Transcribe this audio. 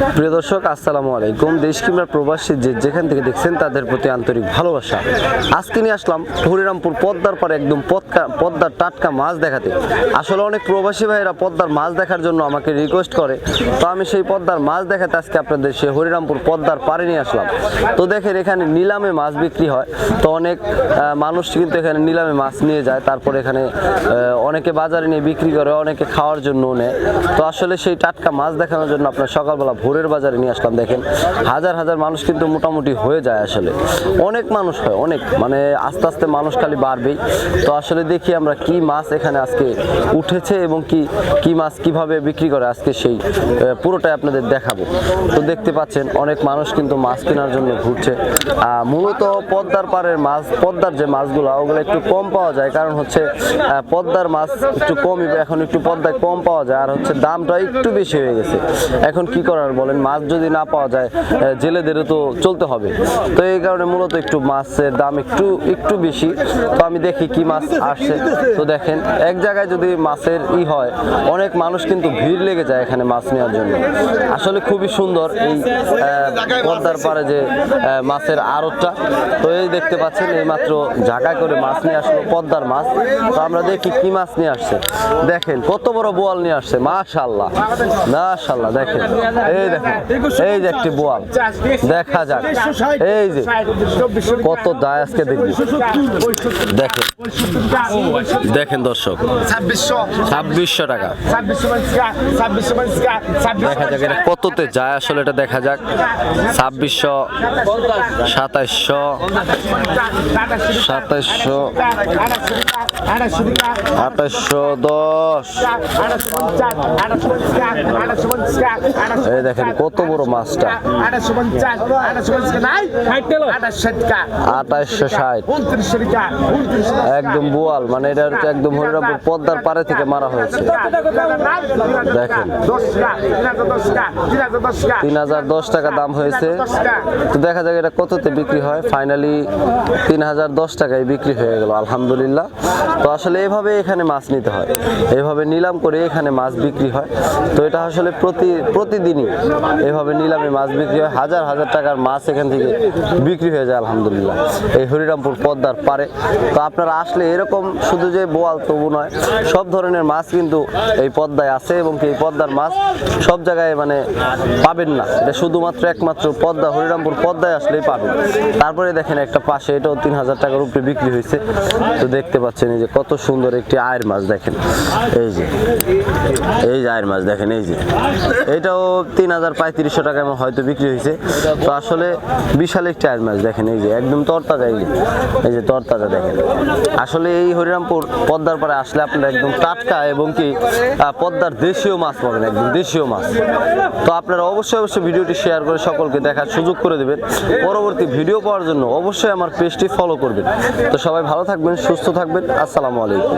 প্রিয় দর্শক, আসসালামু আলাইকুম। দেশ কিংবা প্রবাসী যে যেখান থেকে দেখছেন, তাদের প্রতি আন্তরিক ভালোবাসা। আজকে নিয়ে আসলাম হরিরামপুর পদ্মার পরে একদম পদ্মা পদ্মার টাটকা মাছ দেখাতে। আসলে অনেক প্রবাসী ভাইয়েরা পদ্মার মাছ দেখার জন্য আমাকে রিকোয়েস্ট করে। তো আমি সেই পদ্মার মাছ দেখাতে আজকে আপনাদের সে হরিরামপুর পদ্মার পারে নিয়ে আসলাম। তো দেখেন, এখানে নিলামে মাছ বিক্রি হয়। তো অনেক মানুষ কিন্তু এখানে নিলামে মাছ নিয়ে যায়। তারপর এখানে অনেকে বাজারে নিয়ে বিক্রি করে, অনেকে খাওয়ার জন্য নেয়। তো আসলে সেই টাটকা মাছ দেখানোর জন্য আপনার সকালবেলা ভোরের বাজারে নিয়ে আসলাম, দেখেন। হাজার হাজার মানুষ কিন্তু মোটামুটি হয়ে যায় আসলে। অনেক মানুষ হয়, অনেক। মানে আস্তে আস্তে মানুষ খালি বাড়বেই। তো আসলে দেখি আমরা কি মাছ এখানে আজকে উঠেছে এবং কি কি মাছ কীভাবে বিক্রি করে আজকে সেই পুরোটাই আপনাদের দেখাবো। তো দেখতে পাচ্ছেন, অনেক মানুষ কিন্তু মাছ কেনার জন্য ঘুরছে। মূলত পদ্মার পাড়ের মাছ, পদ্মার যে মাছগুলো, ওগুলো একটু কম পাওয়া যায়। কারণ হচ্ছে পদ্মার মাছ একটু কমই, এখন একটু পদ্মায় কম পাওয়া যায়। আর হচ্ছে দামটা একটু বেশি হয়ে গেছে। এখন কি করার বলেন, মাছ যদি না পাওয়া যায় জেলেদেরও তো চলতে হবে। তো এই কারণে মূলত একটু মাছের দাম একটু একটু বেশি। তো আমি দেখি কি মাছ আসছে। তো দেখেন, এক জায়গায় যদি মাছের ই হয়, অনেক মানুষ কিন্তু ভিড় লেগে যায় এখানে মাছ নেওয়ার জন্য। আসলে খুবই সুন্দর এই পদ্মার পাড়ে যে মাছের আড়তটা। তো এই দেখতে পাচ্ছেন, এই মাত্র ঝাঁকা করে মাছ নিয়ে আসলো পদ্মার মাছ। তো আমরা দেখি কি মাছ নিয়ে আসছে। দেখেন, কত বড় বোয়াল নিয়ে আসছে মাশাল্লাহ মাশাল্লাহ দেখেন। এই এই যে একটি বোয়াল। দেখা যাক। এই যে কত দায় আজকে দেখবি। দেখেন। দেখেন দর্শক ছাব্বিশশো টাকা। দেখা যাক এটা কততে যায় আসলে এটা দেখা যাক। ছাব্বিশশো সাতাইশশো সাতাইশশো আঠাইশশো দশ। এই দেখেন কত বড় মাছটা? আঠাইশশো ষাট। একদম বোয়াল মানে এটা হচ্ছে একদম হরিরামপুর পদ্মার পারে থেকে মারা হয়েছে। দেখেন। তিন হাজার দশ টাকা দাম হয়েছে। তো দেখা যাক এটা কততে বিক্রি হয়। ফাইনালি তিন হাজার দশ টাকায় বিক্রি হয়ে গেল, আলহামদুলিল্লাহ। তো আসলে এভাবে এখানে মাছ নিতে হয়। এভাবে নিলাম করে এখানে মাছ বিক্রি হয়। তো এটা আসলে প্রতি প্রতিদিনই এভাবে নিলামে মাছ বিক্রি হয়। হাজার হাজার টাকার মাছ এখান থেকে বিক্রি হয়ে যায়, আলহামদুলিল্লাহ। এই হরিরামপুর পদ্মার পারে তো আপনারা আসলে এরকম শুধু যে বোয়াল তবু নয়, সব ধরনের মাছ কিন্তু এই পদ্মায় আছে এবং এই পদ্মার মাছ সব জায়গায় মানে পাবেন না। এটা শুধুমাত্র একমাত্র পদ্মা, হরিরামপুর পদ্মায় আসলেই পাবেন। তারপরে দেখেন একটা পাশে, এটাও তিন হাজার টাকার উপরে বিক্রি হয়েছে। তো দেখতে পাচ্ছেন এই যে কত সুন্দর একটি আয়ের মাছ দেখেন। এই যে এই যে আয়ের মাছ দেখেন, এই যে। এটাও তিন হাজার পঁয়ত্রিশশো টাকা হয়তো বিক্রি হয়েছে। তো আসলে বিশাল একটি আয়ের মাছ দেখেন, এই যে একদম তরতাজা, এই যে এই যে তরতাজা দেখেন। আসলে এই হরিরামপুর পদ্মার পাড়ে আসলে আপনারা একদম টাটকা এবং কি পদ্মার দেশীয় মাছ পাবেন, একদম দেশীয় মাছ। তো আপনারা অবশ্যই অবশ্যই ভিডিওটি শেয়ার করে সকলকে দেখার সুযোগ করে দেবেন। পরবর্তী ভিডিও পাওয়ার জন্য অবশ্যই আমার পেজটি ফলো করবেন। তো সবাই ভালো থাকবেন, সুস্থ থাকবেন। আসসালামু আলাইকুম।